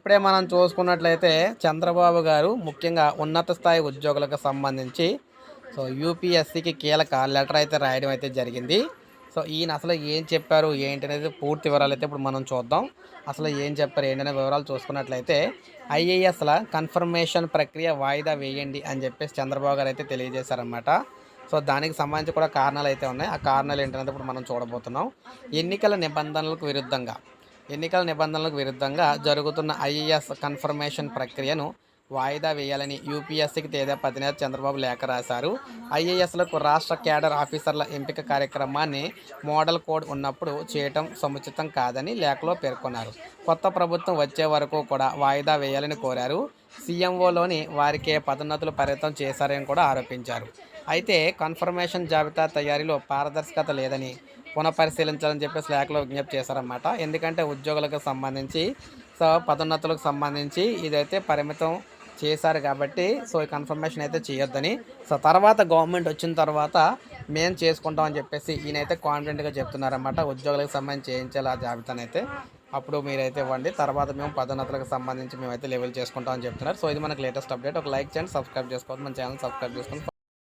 ఇప్పుడే మనం చూసుకున్నట్లయితే చంద్రబాబు గారు ముఖ్యంగా ఉన్నత స్థాయి ఉద్యోగులకు సంబంధించి సో యూపీఎస్సికి కీలక లెటర్ అయితే రాయడం అయితే జరిగింది. సో ఈయన అసలు ఏం చెప్పారు ఏంటి అనేది పూర్తి వివరాలు అయితే ఇప్పుడు మనం చూద్దాం. అసలు ఏం చెప్పారు ఏంటనే వివరాలు చూసుకున్నట్లయితే ఐఏఎస్ల కన్ఫర్మేషన్ ప్రక్రియ వాయిదా వేయండి అని చెప్పేసి చంద్రబాబు గారు అయితే తెలియజేశారనమాట సో దానికి సంబంధించి కూడా కారణాలు అయితే ఉన్నాయి. ఆ కారణాలు ఏంటనేది ఇప్పుడు మనం చూడబోతున్నాం. ఎన్నికల నిబంధనలకు విరుద్ధంగా ఎన్నికల నిబంధనలకు విరుద్ధంగా జరుగుతున్న ఐఏఎస్ కన్ఫర్మేషన్ ప్రక్రియను వాయిదా వేయాలని యూపీఎస్సీకి తేదేపా అధినేత చంద్రబాబు లేఖ రాశారు. ఐఏఎస్లకు రాష్ట్ర క్యాడర్ ఆఫీసర్ల ఎంపిక కార్యక్రమాన్ని మోడల్ కోడ్ ఉన్నప్పుడు చేయటం సముచితం కాదని లేఖలో పేర్కొన్నారు. కొత్త ప్రభుత్వం వచ్చే వరకు కూడా వాయిదా వేయాలని కోరారు. సీఎంఓలోని వారికే పదోన్నతులు పరిమితం చేశారని కూడా ఆరోపించారు. అయితే కన్ఫర్మేషన్ జాబితా తయారీలో పారదర్శకత లేదని పునఃపరిశీలించాలని చెప్పేసి లేఖలో విజ్ఞప్తి చేశారన్నమాట. ఎందుకంటే ఉద్యోగులకు సంబంధించి సో పదోన్నతులకు సంబంధించి ఇదైతే పరిమితం చేశారు కాబట్టి సో ఈ కన్ఫర్మేషన్ అయితే చేయొద్దని. సో తర్వాత గవర్నమెంట్ వచ్చిన తర్వాత మేము చేసుకుంటాం అని చెప్పేసి ఈయనైతే కాన్ఫిడెంట్గా చెప్తున్నారన్నమాట. ఉద్యోగులకు సంబంధించి చేయించాలి ఆ జాబితానైతే అప్పుడు మీరైతే ఇవ్వండి. తర్వాత మేము పదోన్నతులకు సంబంధించి మేమైతే లెవెల్ చేసుకుంటామని చెప్తున్నారు. సో ఇది మనకు లేటెస్ట్ అప్డేట్. ఒక లైక్ చేయండి సబ్స్క్రైబ్ చేసుకోవద్దు. మన ఛానల్ సబ్స్క్రైబ్ చేసుకోండి